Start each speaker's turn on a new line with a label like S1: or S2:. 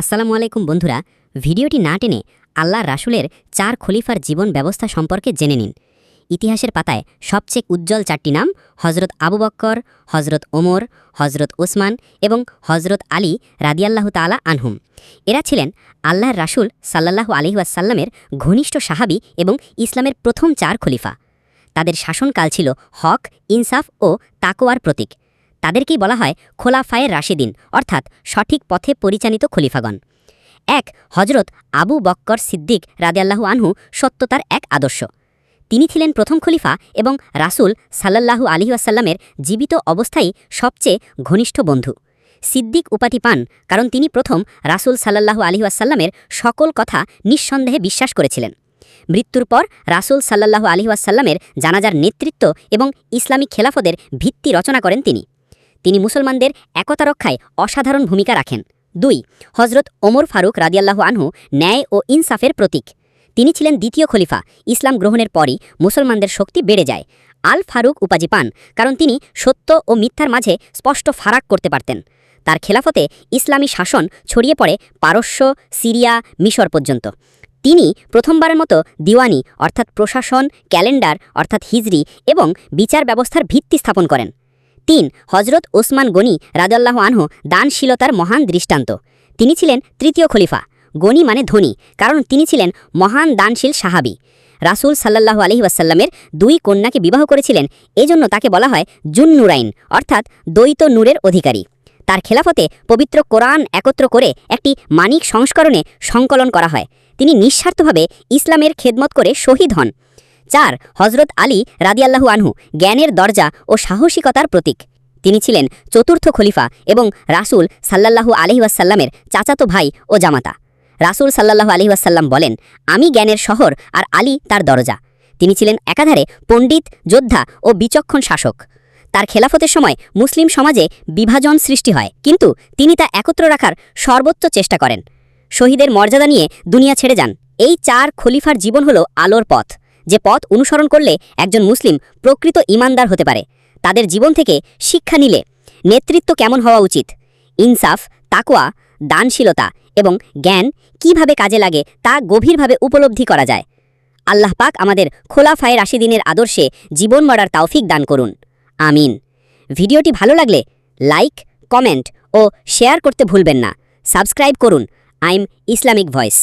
S1: আসসালামু আলাইকুম বন্ধুরা। ভিডিওটি না টেনে আল্লাহ রাসুলের চার খলিফার জীবন ব্যবস্থা সম্পর্কে জেনে নিন। ইতিহাসের পাতায় সবচেয়ে উজ্জ্বল চারটি নাম হজরত আবু বক্কর হজরত ওমর হজরত ওসমান এবং হজরত আলী রাদিয়াল্লাহু তালা আনহুম। এরা ছিলেন আল্লাহর রাসুল সাল্লাল্লাহু আলহি ওয়াসাল্লামের ঘনিষ্ঠ সাহাবি এবং ইসলামের প্রথম চার খলিফা। তাদের শাসনকাল ছিল হক, ইনসাফ ও তাকোয়ার প্রতীক। তাদেরকেই বলা হয় খোলাফায়ের রাশেদিন, অর্থাৎ সঠিক পথে পরিচালিত খলিফাগণ। এক হজরত আবু বক্কর সিদ্দিক রাদিয়াল্লাহু আনহু সত্যতার এক আদর্শ। তিনি ছিলেন প্রথম খলিফা এবং রাসুল সাল্লাল্লাহু আলহি আসাল্লামের জীবিত অবস্থায় সবচেয়ে ঘনিষ্ঠ বন্ধু। সিদ্দিক উপাধি পান কারণ তিনি প্রথম রাসুল সাল্লাল্লাহু আলহি আসাল্লামের সকল কথা নিঃসন্দেহে বিশ্বাস করেছিলেন। মৃত্যুর পর রাসুল সাল্লাল্লাহু আলহি আসাল্লামের জানাজার নেতৃত্ব এবং ইসলামিক খেলাফদের ভিত্তি রচনা করেন তিনি। তিনি মুসলমানদের একতা রক্ষায় অসাধারণ ভূমিকা রাখেন। দুই হজরত ওমর ফারুক রাদিয়াল্লাহু আনহু ন্যায় ও ইনসাফের প্রতীক। তিনি ছিলেন দ্বিতীয় খলিফা। ইসলাম গ্রহণের পরই মুসলমানদের শক্তি বেড়ে যায়। আল ফারুক উপাধি পান, কারণ তিনি সত্য ও মিথ্যার মাঝে স্পষ্ট ফারাক করতে পারতেন। তার খেলাফতে ইসলামী শাসন ছড়িয়ে পড়ে পারস্য, সিরিয়া, মিশর পর্যন্ত। তিনি প্রথমবারের মতো দিওয়ানি, অর্থাৎ প্রশাসন, ক্যালেন্ডার, অর্থাৎ হিজরি এবং বিচার ব্যবস্থার ভিত্তি স্থাপন করেন। তিন হজরত ওসমান গনি রাজাল্লাহ আনহু দানশীলতার মহান দৃষ্টান্ত। তিনি ছিলেন তৃতীয় খলিফা। গনি মানে ধনী, কারণ তিনি ছিলেন মহান দানশীল সাহাবি। রাসুল সাল্লাহ আলহি ওয়াসাল্লামের দুই কন্যাকে বিবাহ করেছিলেন, এজন্য তাকে বলা হয় জুন নুরাইন অর্থাৎ দ্বৈত নূরের অধিকারী। তার খেলাফতে পবিত্র কোরআন একত্র করে একটি মানিক সংস্করণে সংকলন করা হয়। তিনি নিঃস্বার্থভাবে ইসলামের খেদমত করে শহীদ হন। চার হজরত আলী রাদিয়াল্লাহু আনহু জ্ঞানের দরজা ও সাহসিকতার প্রতীক। তিনি ছিলেন চতুর্থ খলিফা এবং রাসুল সাল্লাল্লাহু আলহিউসাল্লামের চাচাতো ভাই ও জামাতা। রাসুল সাল্লাল্লাহু আলহিউসাল্লাম বলেন, আমি জ্ঞানের শহর আর আলী তার দরজা। তিনি ছিলেন একাধারে পণ্ডিত, যোদ্ধা ও বিচক্ষণ শাসক। তার খেলাফতের সময় মুসলিম সমাজে বিভাজন সৃষ্টি হয়, কিন্তু তিনি তা একত্র রাখার সর্বোচ্চ চেষ্টা করেন। শহীদের মর্যাদা নিয়ে দুনিয়া ছেড়ে যান। এই চার খলিফার জীবন হল আলোর পথ। যে পথ অনুসরণ করলে একজন মুসলিম প্রকৃত ইমানদার হতে পারে। তাদের জীবন থেকে শিক্ষা নিলে নেতৃত্ব কেমন হওয়া উচিত? ইনসাফ তাকোয়া দানশীলতা এবং জ্ঞান কীভাবে কাজে লাগে তা গভীরভাবে উপলব্ধি করা যায়। আল্লাহ পাক আমাদের খোলাফায়ের রাশিদিনের আদর্শে জীবন মরার তাওফিক দান করুন। আমিন। ভিডিওটি ভালো লাগলে লাইক, কমেন্ট ও শেয়ার করতে ভুলবেন না। সাবস্ক্রাইব করুন। আইম ইসলামিক ভয়েস।